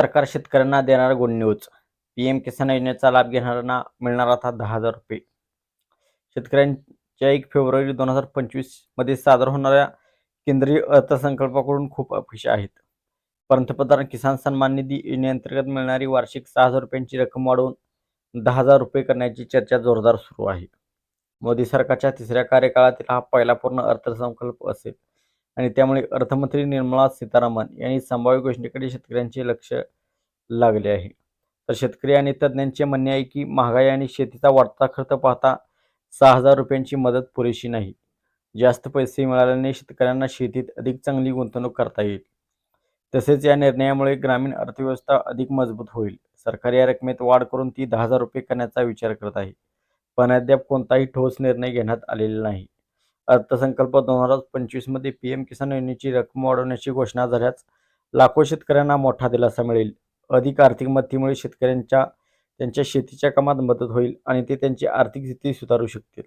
सरकार शेतकऱ्यांना देणार good news P M Kisan योजनेचा लाभ घेणाऱ्यांना मिळणार आता दहा हजार रुपये. शेतकऱ्यांच्या एक फेब्रुवारी दोन हजार पंचवीसमध्ये सादर होणाऱ्या केंद्रीय अर्थसंकल्पाकडून खूप अपेक्षा आहेत. पंतप्रधान किसान सन्मान निधी योजनेअंतर्गत मिळणारी वार्षिक सहा हजार रुपयांची रक्कम वाढवून दहा हजार रुपये करण्याची चर्चा जोरदार सुरू आहे. मोदी सरकारच्या तिसऱ्या कार्यकाळातील हा पहिला पूर्ण अर्थसंकल्प असेल. आणि त्यामुळे अर्थमंत्री निर्मला सीतारामन यांनी संभाव्य गोष्टीकडे शेतकऱ्यांचे लक्ष लागले आहे. तर शेतकरी आणि तज्ज्ञांचे म्हणणे आहे की महागाई आणि शेतीचा वाढता खर्च पाहता सहा हजार रुपयांची मदत पुरेशी नाही. जास्त पैसे मिळाल्याने शेतकऱ्यांना शेतीत अधिक चांगली गुंतवणूक करता येईल. तसेच या निर्णयामुळे ग्रामीण अर्थव्यवस्था अधिक मजबूत होईल. सरकार या रकमेत वाढ करून ती दहा हजार रुपये करण्याचा विचार करत आहे. पण अद्याप कोणताही ठोस निर्णय घेण्यात आलेला नाही. अर्थसंकल्प दोन हजार पंचवीसमध्ये पी एम किसान योजनेची रक्कम वाढवण्याची घोषणा झाल्यास लाखो शेतकऱ्यांना मोठा दिलासा मिळेल. अधिक आर्थिक मदतीमुळे शेतकऱ्यांच्या त्यांच्या शेतीच्या कामात मदत होईल आणि ते त्यांची आर्थिक स्थिती सुधारू शकतील.